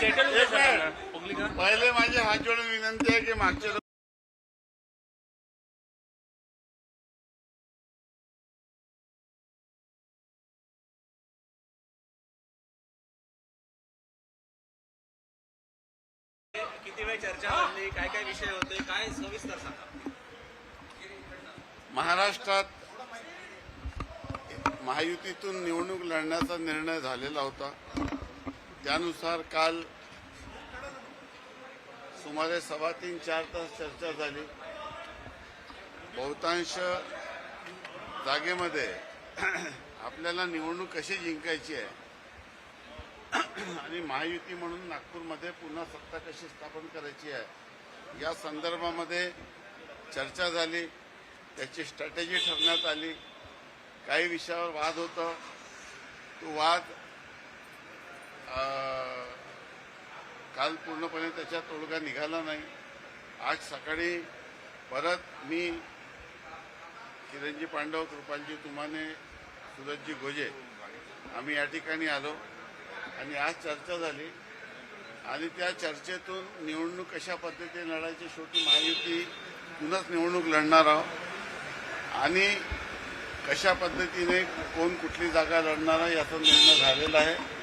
पहिले माझी हात जोडून विनंती आहे की मागच्या किती वेळ चर्चा झाली काय काय विषय होते? काय सविस्तर सांगा? महाराष्ट्रात महायुतीतून निवडणूक लढण्याचा निर्णय झालेला होता. त्यानुसार काल सुमारे सव्वा तीन चार तास चर्चा झाली. बहुतांश जागेमध्ये आपल्याला निवडणूक कशी जिंकायची आहे? आणि महायुती म्हणून नागपूरमध्ये पुन्हा सत्ता कशी स्थापन करायची आहे? या संदर्भामध्ये चर्चा झाली. त्याची स्ट्रॅटेजी ठरण्यात आली. काही विषयावर वाद होता. तो वाद काल पूर्णपणे त्याच्या तोडगा निघाला नाही. आज सकाळी परत मी किरणजी पांडव कृपालजी तुमाने सुरजजी गोजे आम्ही या ठिकाणी आलो आणि आज चर्चा झाली. आणि त्या चर्चेतून निवडणूक कशा पद्धतीने लढायची शेवटी महायुती पुन्हाच निवडणूक लढणार आहोत. आणि कशा पद्धतीने कोण कुठली जागा लढणार आहे याचा निर्णय झालेला आहे.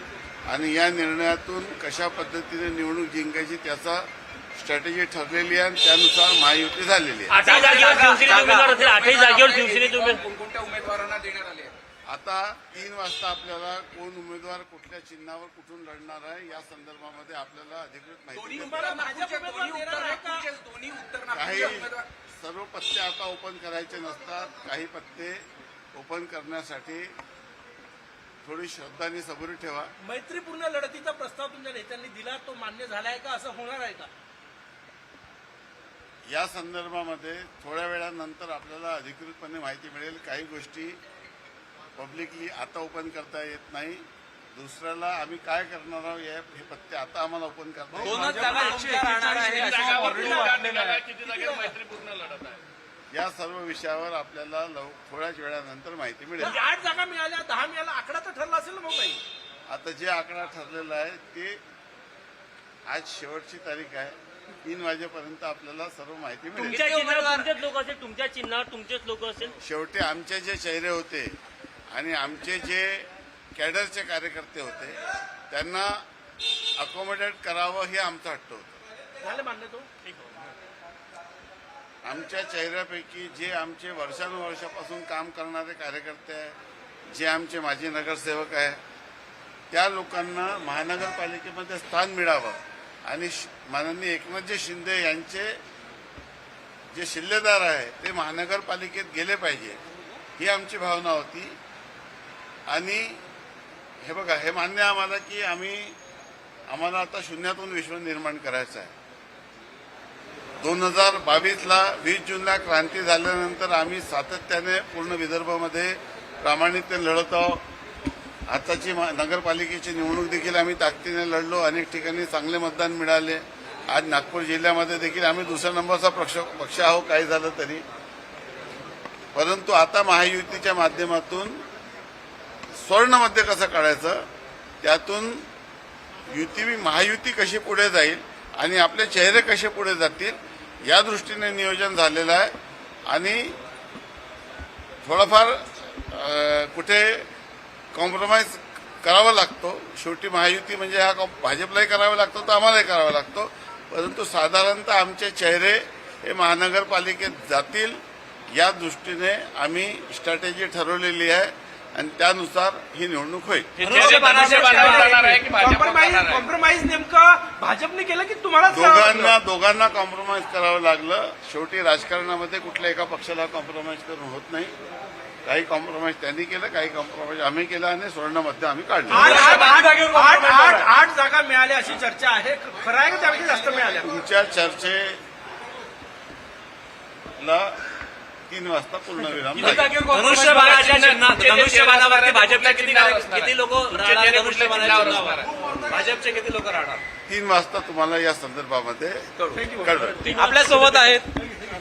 आणि या निर्णयातून कशा पद्धतीने निवडणूक जिंकायची त्याचा स्ट्रॅटेजी ठरलेली आहे आणि त्यानुसार महायुती झालेली आहे? आता तीन वाजता आपल्याला कोण उमेदवार कुठल्या चिन्हावर कुठून लढणार आहे या संदर्भामध्ये आपल्याला अधिकृत माहिती काही सर्व पत्ते आता ओपन करायचे नसतात. काही पत्ते ओपन करण्यासाठी थोडी श्रद्धा आणि सबुरी ठेवा मैत्रीपूर्ण लढतीचा प्रस्ताव तुमच्या नेत्यांनी दिला तो मान्य झालाय का असं होणार आहे का या संदर्भामध्ये थोड्या वेळानंतर आपल्याला अधिकृतपणे माहिती मिळेल काही गोष्टी पब्लिकली आता ओपन करता येत नाही दुसऱ्याला आम्ही काय करणार आहोत या- हे पत्ते आता आम्हाला ओपन करता येत या सर्व विषयावर आपल्याला थोड्याच वेळानंतर माहिती मिळेल म्हणजे आठ जागा मिळाल्या आकडा तर ठरला असेल ना मग काही आता जे आकडा ठरलेला आहे ते आज शेवटची तारीख आहे. तीन वाजेपर्यंत आपल्याला सर्व माहिती मिळेल. तुमच्या चिन्हावर तुमचेच लोक असेल तुमच्या चिन्हावर तुमचेच लोक असेल. शेवटी आमचे जे चेहरे होते आणि आमचे जे कॅडरचे कार्यकर्ते होते त्यांना अकोमोडेट करावं हे आमचं हट्ट होतं. झालं मान्य तो? आमच्या चेहऱ्यापैकी जे आमचे वर्षानुवर्षापासून काम करणारे कार्यकर्ते आहे जे आमचे माजी नगरसेवक आहे त्या लोकांना महानगरपालिकेमध्ये स्थान मिळावं. आणि माननीय एकनाथजी शिंदे यांचे जे शिल्लेदार आहे ते महानगरपालिकेत गेले पाहिजे ही आमची भावना होती. आणि हे बघा हे मान्य आम्हाला की आम्ही आम्हाला आता शून्यातून विश्व निर्माण करायचं आहे. दोन हजार बावीसला वीस जूनला क्रांती झाल्यानंतर आम्ही सातत्याने पूर्ण विदर्भामध्ये प्रामाणिकतेने लढत आहोत. आताची नगरपालिकेची निवडणूक देखील आम्ही ताकदीने लढलो. अनेक ठिकाणी चांगले मतदान मिळाले. आज नागपूर जिल्ह्यामध्ये देखील आम्ही दुसऱ्या नंबरचा पक्ष पक्ष आहो काय झालं तरी. परंतु आता महायुतीच्या माध्यमातून स्वर्णमध्ये कसं काढायचं? त्यातून युती महायुती कशी पुढे जाईल आणि आपले चेहरे कसे पुढे जातील या दृष्टीने नियोजन झालेलं आहे. आणि थोडंफार कुठे कॉम्प्रोमाइज करावा लागतो. शेवटी महायुती म्हणजे हा भाजपलाही करावा लागतो तर आम्हालाही करावा लागतो. परंतु साधारणतः आमचे चेहरे हे महानगरपालिकेत जातील या दृष्टीने आम्ही स्ट्रॅटेजी ठरवलेली आहे आणि त्यानुसार ही निवडणूक होईल. कॉम्प्रोमाइज कॉम्प्रोमाइज नेमकं भाजपने केलं की तुम्हाला दोघांना दोघांना कॉम्प्रोमाइज करावं लागलं. शेवटी राजकारणामध्ये कुठल्या एका पक्षाला कॉम्प्रोमाइज करून होत नाही. काही कॉम्प्रोमाइज त्यांनी केलं काही कॉम्प्रोमाइज आम्ही केलं आणि सुवर्णमध्ये आम्ही काढलं. आठ आठ आठ आठ आठ आठ जागा मिळाल्या अशी चर्चा आहे. खरं आहे का त्यापेक्षा जास्त मिळाल्या? तुमच्या चर्चेला तीन वाजता धनुष्यबाणावरती भाजपच्या किती किती लोक भाजपचे किती लोक राहणार? तीन वाजता तुम्हाला या संदर्भामध्ये आपल्यासोबत आहेत.